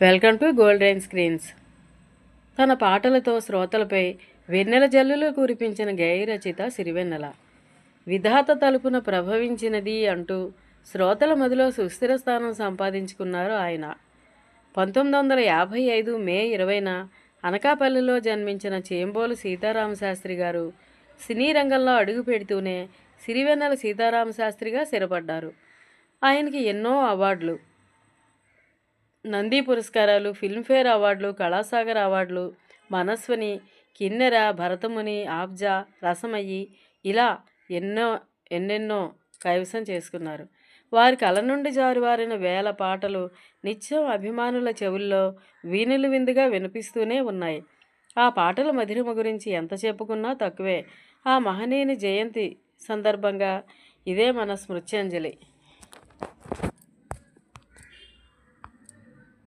Welcome to golden screens. తన పాటలతో శ్రోతలపై వెన్నెల జల్లులు కురిపించిన గేయ రచయిత సిరివెన్నెల. విధాత తలుపున ప్రభవించినది అంటూ శ్రోతల మదిలో సుస్థిర స్థానం సంపాదించుకున్నారు ఆయన. పంతొమ్మిది వందల యాభై ఐదు మే ఇరవైన అనకాపల్లిలో జన్మించిన చేంబోలు సీతారామశాస్త్రి గారు సినీ రంగంలో అడుగు పెడుతూనే సిరివెన్నెల సీతారామశాస్త్రిగా స్థిరపడ్డారు. ఆయనకి ఎన్నో అవార్డులు. నంది పురస్కారాలు ఫిల్మ్ఫేర్ అవార్డులు కళాసాగర్ అవార్డులు మనస్వని కిన్నెర భరతముని ఆబ్జా రసమయ్యి ఇలా ఎన్నో ఎన్నెన్నో కైవసం చేసుకున్నారు. వారి కళ నుండి జారువారిన వేల పాటలు నిత్యం అభిమానుల చెవుల్లో వీణులు విందుగా వినిపిస్తూనే ఉన్నాయి. ఆ పాటల మధురిమ గురించి ఎంత చెప్పుకున్నా తక్కువే. ఆ మహనీయుని జయంతి సందర్భంగా ఇదే మన స్మృత్యంజలి.